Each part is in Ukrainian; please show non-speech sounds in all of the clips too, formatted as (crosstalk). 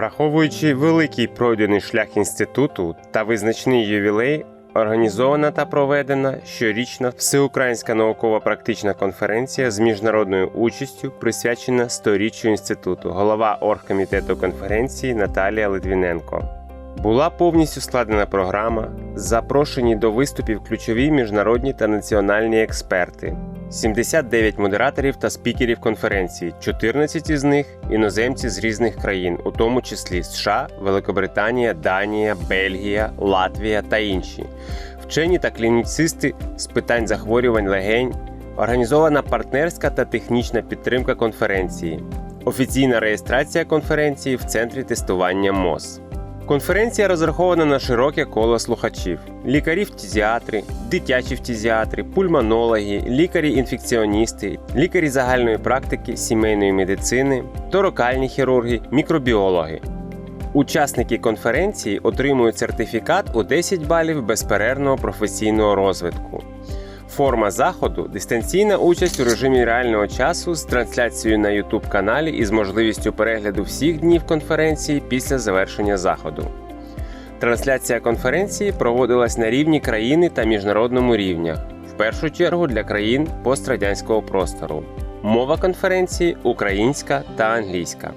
Враховуючи великий пройдений шлях інституту та визначний ювілей, організована та проведена щорічна всеукраїнська наукова-практична конференція з міжнародною участю, присвячена сторіччю інституту, голова оргкомітету конференції Наталія Литвіненко. Була повністю складена програма, запрошені до виступів ключові міжнародні та національні експерти. 79 модераторів та спікерів конференції, 14 із них іноземці з різних країн, у тому числі США, Великобританія, Данія, Бельгія, Латвія та інші, вчені та клініцисти з питань захворювань легень, організована партнерська та технічна підтримка конференції, офіційна реєстрація конференції в центрі тестування МОЗ. Конференція розрахована на широке коло слухачів: лікарі-фтізіатри, дитячі фтізіатри, пульмонологи, лікарі-інфекціоністи, лікарі загальної практики сімейної медицини, торокальні хірурги, мікробіологи. Учасники конференції отримують сертифікат у 10 балів безперервного професійного розвитку. Форма заходу дистанційна участь у режимі реального часу з трансляцією на YouTube каналі і з можливістю перегляду всіх днів конференції після завершення заходу. Трансляція конференції проводилась на рівні країни та міжнародному рівнях, в першу чергу для країн пострадянського простору. Мова конференції українська та англійська.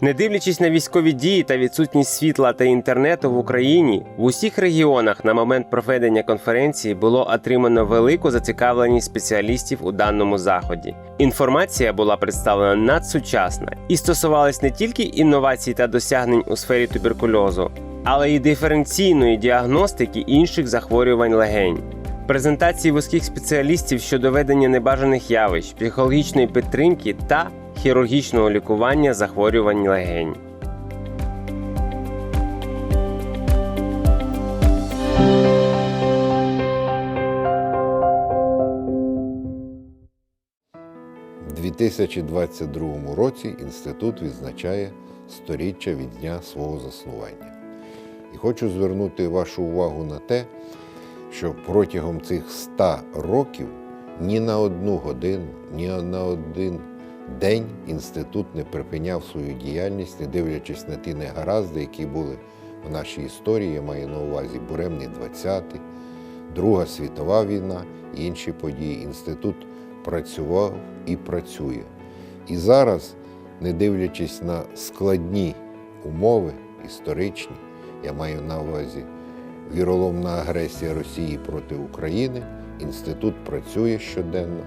Не дивлячись на військові дії та відсутність світла та інтернету в Україні, в усіх регіонах на момент проведення конференції було отримано велику зацікавленість спеціалістів у даному заході. Інформація була представлена надсучасна і стосувалась не тільки інновацій та досягнень у сфері туберкульозу, але й диференційної діагностики інших захворювань легень. Презентації вузьких спеціалістів щодо ведення небажаних явищ, психологічної підтримки та хірургічного лікування захворювань легень. У 2022 році інститут відзначає сторіччя від дня свого заснування. І хочу звернути вашу увагу на те, що протягом цих 100 років ні на одну годину, ні на один день інститут не припиняв свою діяльність, не дивлячись на ті негаразди, які були в нашій історії. Я маю на увазі буремні 20-ті, Друга світова війна і інші події. Інститут працював і працює. І зараз, не дивлячись на складні умови історичні, я маю на увазі віроломна агресія Росії проти України, інститут працює щоденно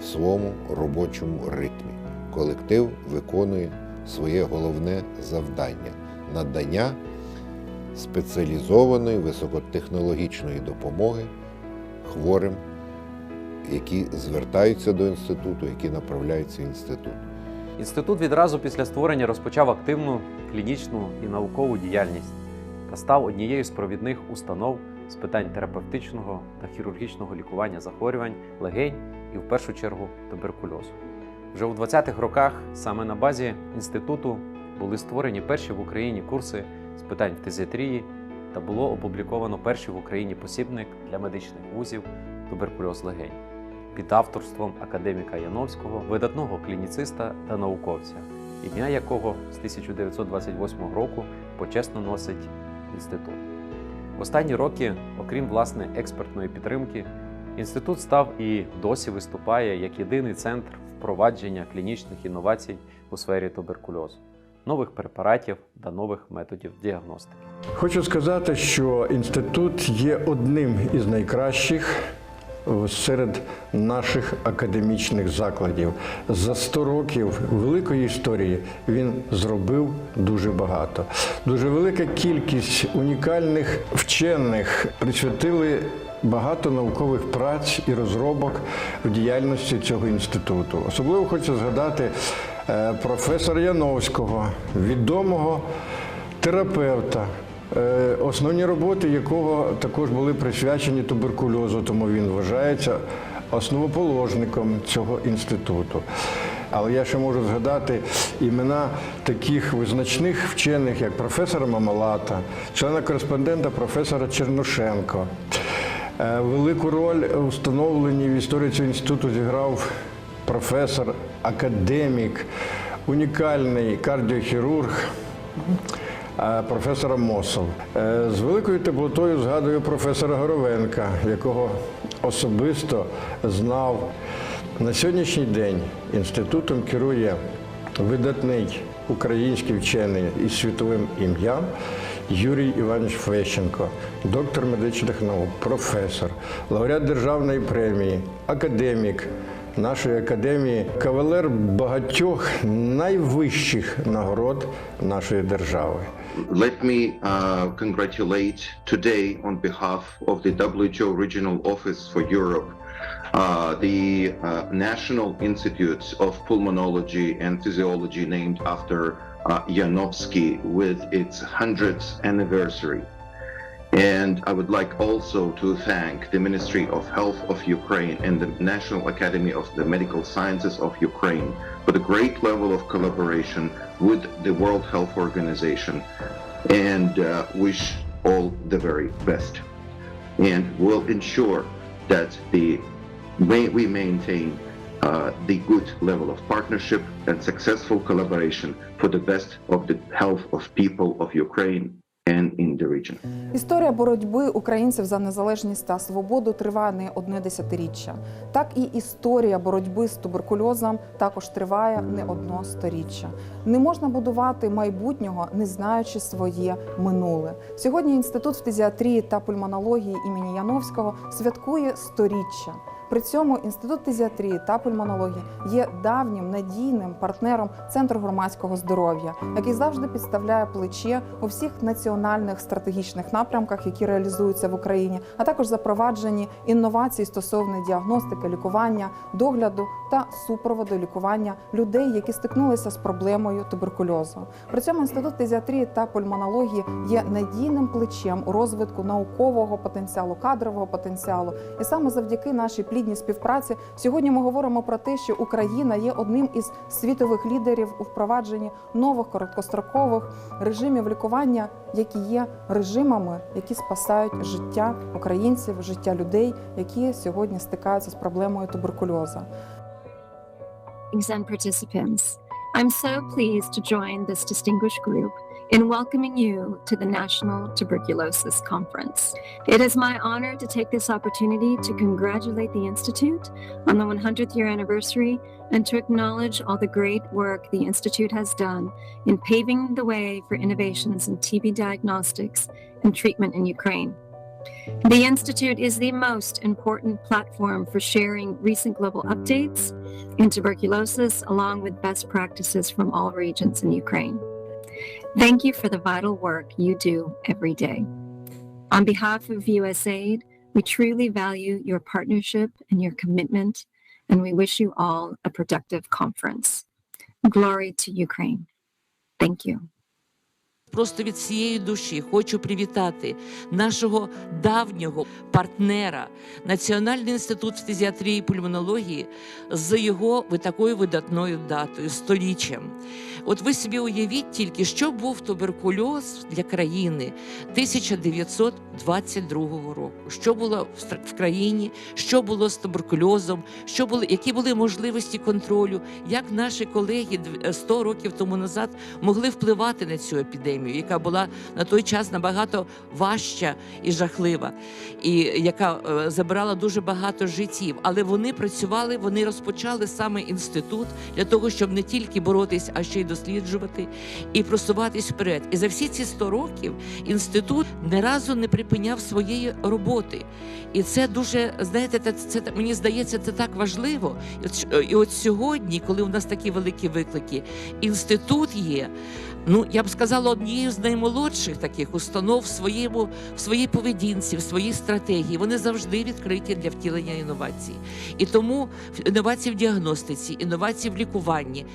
в своєму робочому ритмі. Колектив виконує своє головне завдання надання спеціалізованої високотехнологічної допомоги хворим, які звертаються до інституту, які направляються в інститут. Інститут відразу після створення розпочав активну клінічну і наукову діяльність та став однією з провідних установ з питань терапевтичного та хірургічного лікування захворювань, легень і в першу чергу туберкульозу. Вже у 20-х роках саме на базі інституту були створені перші в Україні курси з питань фтизіатрії та було опубліковано перший в Україні посібник для медичних вузів туберкульоз легень під авторством академіка Яновського, видатного клініциста та науковця, ім'я якого з 1928 року почесно носить інститут. Останні роки, окрім власне експертної підтримки, інститут став і досі виступає як єдиний центр впровадження клінічних інновацій у сфері туберкульозу, нових препаратів та нових методів діагностики. Хочу сказати, що інститут є одним із найкращих серед наших академічних закладів. За 100 років великої історії він зробив дуже багато. Дуже велика кількість унікальних вчених присвятили багато наукових праць і розробок в діяльності цього інституту. Особливо хочу згадати е, професора Яновського, відомого терапевта, е, основні роботи якого також були присвячені туберкульозу, тому він вважається основоположником цього інституту. Але я ще можу згадати імена таких визначних вчених, як професора Мамалата, члена-кореспондента професора Чернушенко. Е, Велику роль у встановленні в історії цього інституту зіграв професор, академік, унікальний кардіохірург е, професора Мосов. Е, З великою теплотою згадую професора Горовенка, якого особисто знав. На сьогоднішній день інститутом керує видатний український вчений із світовим ім'ям Юрій Іванович Фещенко, доктор медичних наук, професор, лауреат державної премії, академік нашої академії, кавалер багатьох найвищих нагород нашої держави. Let me uh, congratulate today on behalf of the WHO Regional Office for Europe uh, the uh, National Institutes of Pulmonology and Physiology named after uh, Janowski with its 100th anniversary. And I would like also to thank the Ministry of Health of Ukraine and the National Academy of the Medical Sciences of Ukraine for the great level of collaboration with the World Health Organization and uh, wish all the very best. And will ensure that the we maintain uh, the good level of partnership and successful collaboration for the best of the health of people of Ukraine and. Історія боротьби українців за незалежність та свободу триває не одне десятиріччя. Так і історія боротьби з туберкульозом також триває не одно сторіччя. Не можна будувати майбутнього, не знаючи своє минуле. Сьогодні інститут фтизіатрії та пульмонології імені Яновського святкує сторіччя. При цьому інститут фтизіатрії та пульмонології є давнім надійним партнером Центру громадського здоров'я, який завжди підставляє плече у всіх національних стратегічних напрямках, які реалізуються в Україні, а також запровадженні інновацій стосовно діагностики, лікування, догляду та супроводу лікування людей, які стикнулися з проблемою туберкульозу. При цьому інститут фтизіатрії та пульмонології є надійним плечем у розвитку наукового потенціалу, кадрового потенціалу, і саме завдяки нашій плідній співпраці сьогодні ми говоримо про те, що Україна є одним із світових лідерів у впровадженні нових короткострокових режимів лікування, які є режимами, які спасають життя українців, життя людей, які сьогодні стикаються з проблемою туберкульозу. and participants. I'm so pleased to join this distinguished group in welcoming you to the National Tuberculosis Conference. It is my honor to take this opportunity to congratulate the Institute on the 100th year anniversary and to acknowledge all the great work the Institute has done in paving the way for innovations in TB diagnostics and treatment in Ukraine. The Institute is the most important platform for sharing recent global updates in tuberculosis, along with best practices from all regions in Ukraine. Thank you for the vital work you do every day. On behalf of USAID, we truly value your partnership and your commitment, and we wish you all a productive conference. Glory to Ukraine. Thank you. Просто від всієї душі хочу привітати нашого давнього партнера Національний інститут фтизіатрії і пульмонології з його такою видатною датою, століттям. От ви собі уявіть тільки, що був туберкульоз для країни 1922 року. Що було в країні, що було з туберкульозом, що були, які були можливості контролю, як наші колеги 100 років тому назад могли впливати на цю епідемію, яка була на той час набагато важча і жахлива, і яка е, забирала дуже багато життів. Але вони працювали, вони розпочали саме інститут для того, щоб не тільки боротись, а ще й досліджувати і просуватись вперед. І за всі ці 100 років інститут не разу не припиняв своєї роботи. І це дуже знаєте, це, це мені здається, це так важливо. І от, і от сьогодні, коли у нас такі великі виклики, інститут є. Ну, я б сказала, однією з наймолодших таких установ в своїй поведінці, в своїй стратегії. Вони завжди відкриті для втілення інновацій. І тому інновації в діагностиці, інновації в лікуванні.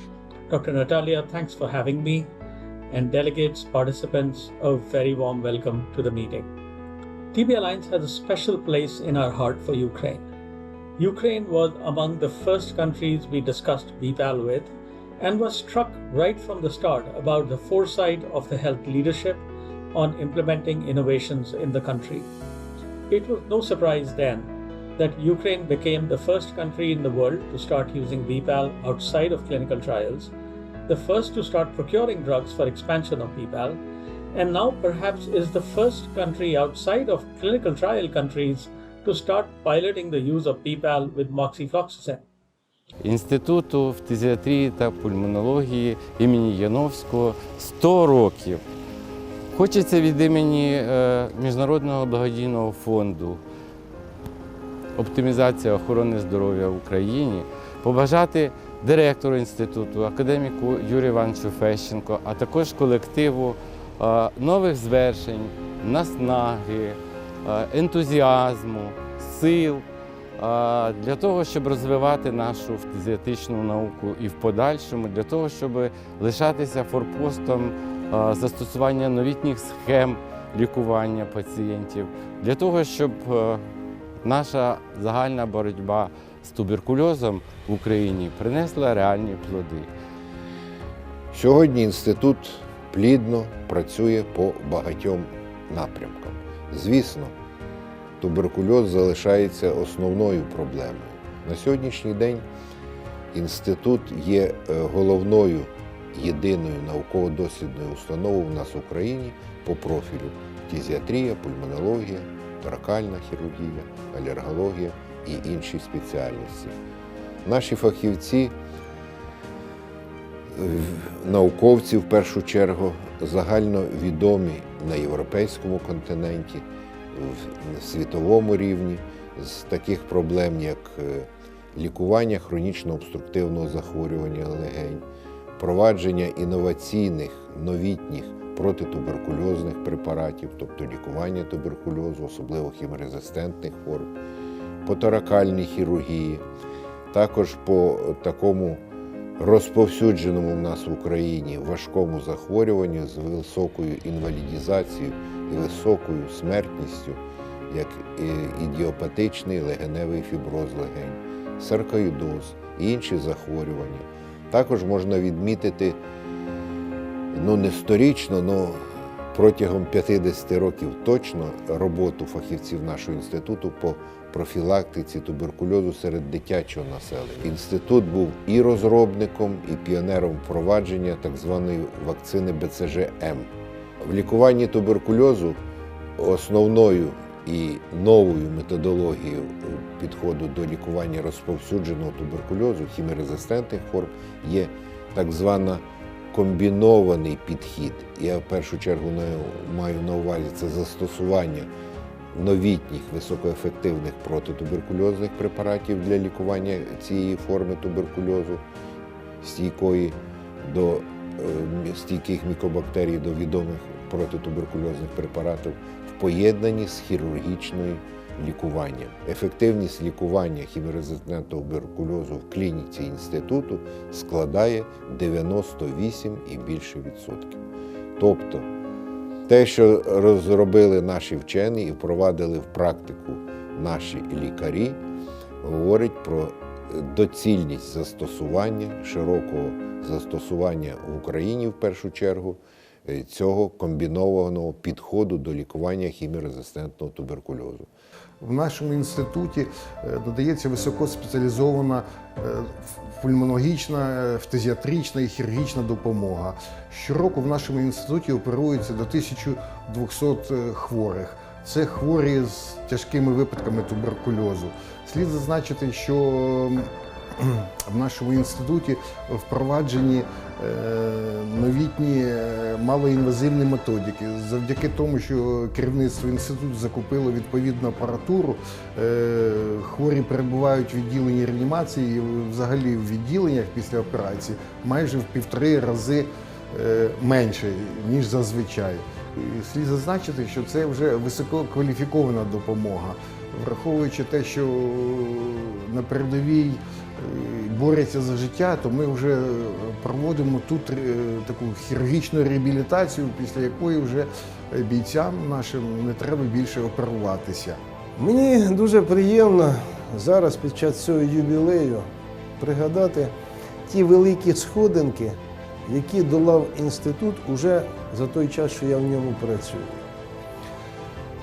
TB Alliance has a special place in our heart for Ukraine. Ukraine was among the first countries we discussed BPAL with and was struck right from the start about the foresight of the health leadership on implementing innovations in the country. It was no surprise then that Ukraine became the first country in the world to start using BPAL outside of clinical trials the first to start procuring drugs for expansion of PPAL, and now perhaps is the first country outside of clinical trial countries to start piloting the use of PPAL with moxifloxacin. Інституту фтизіатрії та пульмонології імені Яновського 100 років. Хочеться від імені е, Міжнародного благодійного фонду оптимізація охорони здоров'я в Україні побажати директору інституту, академіку Юрію Івановичу Фещенко, а також колективу е, нових звершень, наснаги, е, ентузіазму, сил для того, щоб розвивати нашу фтизіатричну науку і в подальшому, для того, щоб лишатися форпостом застосування новітніх схем лікування пацієнтів, для того, щоб е, наша загальна боротьба з туберкульозом в Україні принесла реальні плоди. Сьогодні інститут плідно працює по багатьом напрямкам. Звісно, туберкульоз залишається основною проблемою. На сьогоднішній день інститут є е, головною єдиною науково-дослідною установою в нас в Україні по профілю фтизіатрія, пульмонологія, торакальна хірургія, алергологія і інші спеціальності. Наші фахівці науковці в першу чергу загально відомі на європейському континенті, в- світовому рівні з таких проблем, як е, лікування хронічно-обструктивного захворювання легень, провадження інноваційних новітніх протитуберкульозних препаратів, тобто лікування туберкульозу, особливо хіморезистентних форм, по торакальній хірургії, також по такому розповсюдженому в нас в Україні важкому захворюванню з високою інвалідізацією і високою смертністю, як ідіопатичний легеневий фіброз легень, саркоїдоз і інші захворювання. Також можна відмітити, ну не сторічно, але протягом 50 років точно роботу фахівців нашого інституту по профілактиці туберкульозу серед дитячого населення. Інститут був і розробником, і піонером впровадження так званої вакцини БЦЖ-М. В лікуванні туберкульозу основною і новою методологією підходу до лікування розповсюдженого туберкульозу, хімерезистентних форм, є так звана комбінований підхід. Я в першу чергу маю на увазі це застосування новітніх високоефективних протитуберкульозних препаратів для лікування цієї форми туберкульозу, стійкої до е, стійких мікобактерій до відомих протитуберкульозних препаратів в поєднанні з хірургічною лікуванням. Ефективність лікування хімерезистентного туберкульозу в клініці інституту складає 98 і більше відсотків. Тобто те, що розробили наші вчені і впровадили в практику наші лікарі, говорить про доцільність застосування, широкого застосування в Україні в першу чергу цього комбінованого підходу до лікування хіміорезистентного туберкульозу. В нашому інституті е, надається високоспеціалізована е, пульмонологічна, е, фтизіатрична і хірургічна допомога. Щороку в нашому інституті оперується до 1200 е, хворих. Це хворі з тяжкими випадками туберкульозу. Слід зазначити, що (clears throat) в нашому інституті впроваджені е, новітні е, малоінвазивні методики. Завдяки тому, що керівництво інституту закупило відповідну апаратуру, е, хворі перебувають в відділенні реанімації і взагалі в відділеннях після операції майже в півтори рази менше, ніж зазвичай. Слід зазначити, що це вже висококваліфікована допомога, враховуючи те, що на передовій борються за життя, то ми вже проводимо тут е, таку хірургічну реабілітацію, після якої вже бійцям нашим не треба більше оперуватися. Мені дуже приємно зараз під час цього ювілею пригадати ті великі сходинки, які долав інститут уже за той час, що я в ньому працюю.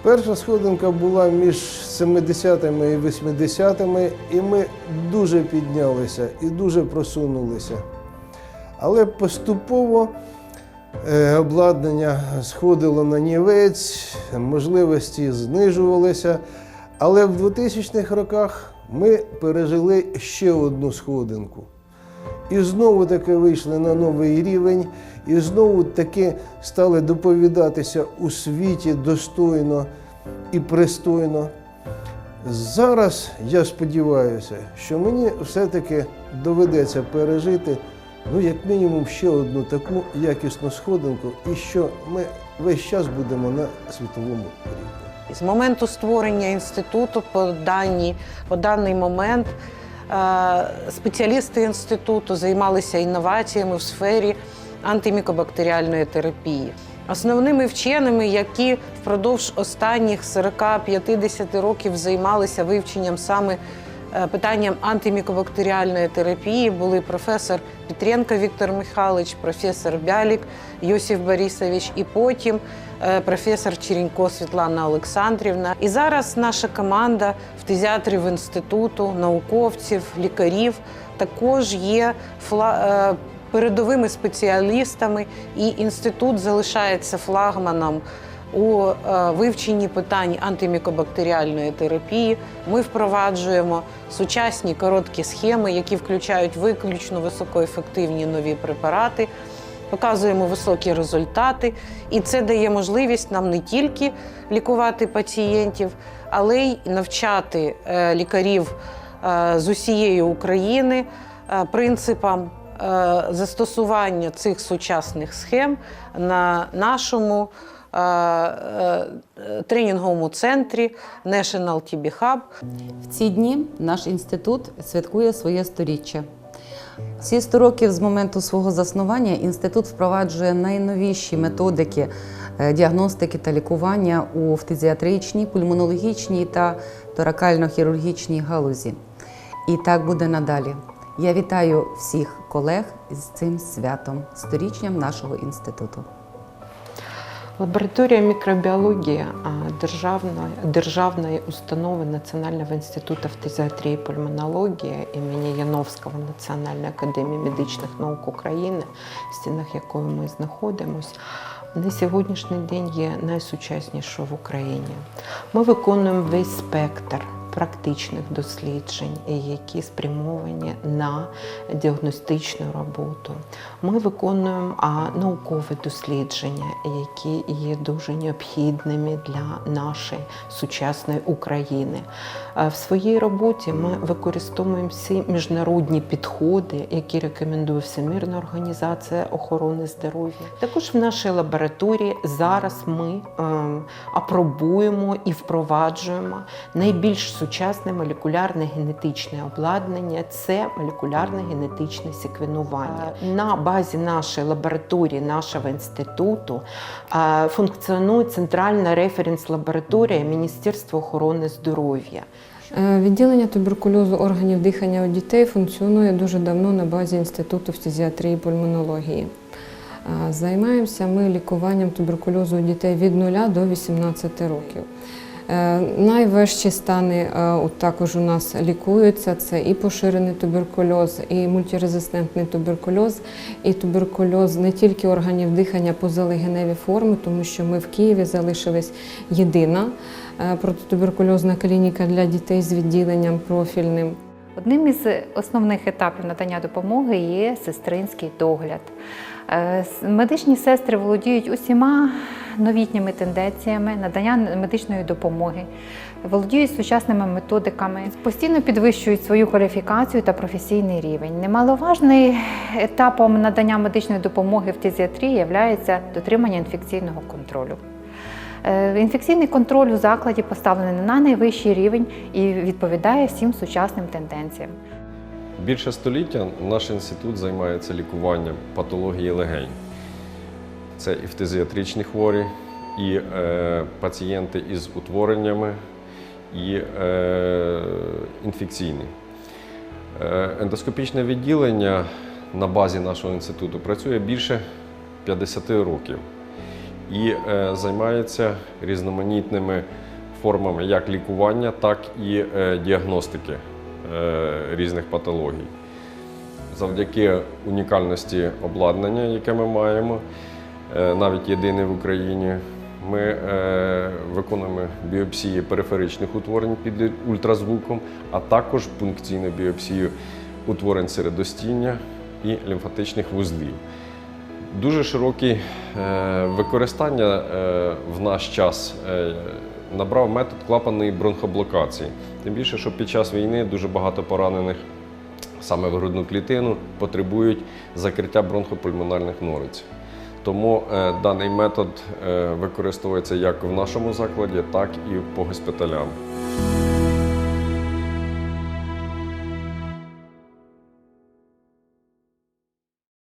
Перша сходинка була між 70-ми і 80-ми, і ми дуже піднялися і дуже просунулися. Але поступово е, обладнання сходило на нівець, можливості знижувалися. Але в 2000-х роках ми пережили ще одну сходинку. І знову таки вийшли на новий рівень, і знову таки стали доповідатися у світі достойно і пристойно. Зараз я сподіваюся, що мені все-таки доведеться пережити, ну, як мінімум, ще одну таку якісну сходинку, і що ми весь час будемо на світовому рівні. З моменту створення інституту по, дані, по даний момент спеціалісти інституту займалися інноваціями в сфері антимікобактеріальної терапії. Основними вченими, які впродовж останніх 40-50 років займалися вивченням саме е, питанням антимікобактеріальної терапії, були професор Петренко Віктор Михайлович, професор Бялік Йосиф Борисович і потім е, професор Черенько Світлана Олександрівна. І зараз наша команда фтизіатрів інституту, науковців, лікарів також є е, передовими спеціалістами, і інститут залишається флагманом у е, вивченні питань антимікобактеріальної терапії. Ми впроваджуємо сучасні короткі схеми, які включають виключно високоефективні нові препарати. Показуємо високі результати, і це дає можливість нам не тільки лікувати пацієнтів, але й навчати е, лікарів е, з усієї України е, принципам застосування цих сучасних схем на нашому тренінговому центрі National TB Hub. В ці дні наш інститут святкує своє сторіччя. Ці 100 років з моменту свого заснування інститут впроваджує найновіші методики е, діагностики та лікування у фтизіатричній, пульмонологічній та торакально-хірургічній галузі. І так буде надалі. Я вітаю всіх колег з цим святом, сторічням нашого інституту. Лабораторія мікробіології державної, державної установи Національного інституту фтизіатрії і пульмонології імені Яновського Національної академії медичних наук України, в стінах якої ми знаходимося, на сьогоднішній день є найсучаснішою в Україні. Ми виконуємо весь спектр практичних досліджень, які спрямовані на діагностичну роботу. Ми виконуємо наукові дослідження, які є дуже необхідними для нашої сучасної України. А В своїй роботі ми використовуємо всі міжнародні підходи, які рекомендує Всемирна організація охорони здоров'я. Також в нашій лабораторії зараз ми ем, апробуємо і впроваджуємо найбільш сучасне молекулярне генетичне обладнання це молекулярне генетичне секвенування. На базі нашої лабораторії, нашого інституту функціонує центральна референс-лабораторія Міністерства охорони здоров'я. Е, Відділення туберкульозу органів дихання у дітей функціонує дуже давно на базі Інституту фтизіатрії і пульмонології. Е, Займаємося ми лікуванням туберкульозу у дітей від 0 до 18 років. Е, Найважчі стани е, також у нас лікуються. Це і поширений туберкульоз, і мультирезистентний туберкульоз, і туберкульоз не тільки органів дихання, позалегеневі форми, тому що ми в Києві залишились єдина е, протитуберкульозна клініка для дітей з відділенням профільним. Одним із основних етапів надання допомоги є сестринський догляд. Е, Медичні сестри володіють усіма новітніми тенденціями надання медичної допомоги, володіють сучасними методиками, постійно підвищують свою кваліфікацію та професійний рівень. Немаловажний етапом надання медичної допомоги в фтизіатрії є дотримання інфекційного контролю. Е, Інфекційний контроль у закладі поставлений на найвищий рівень і відповідає всім сучасним тенденціям. Більше століття наш інститут займається лікуванням патології легень. Це і фтизіатричні хворі, і е, пацієнти із утвореннями, і е, інфекційні. Е, ендоскопічне відділення на базі нашого інституту працює більше 50 років і е, займається різноманітними формами як лікування, так і е, діагностики різних патологій. завдяки унікальності обладнання, яке ми маємо, е, навіть єдине в Україні. Ми е, виконуємо біопсії периферичних утворень під ультразвуком, а також пункційну біопсію утворень середостіння і лімфатичних вузлів. Дуже широке е, використання е, в наш час е, набрав метод клапанної бронхоблокації. Тим більше, що під час війни дуже багато поранених саме в грудну клітину потребують закриття бронхопульмональних нориць. Тому е, даний метод е, використовується як в нашому закладі, так і по госпіталям.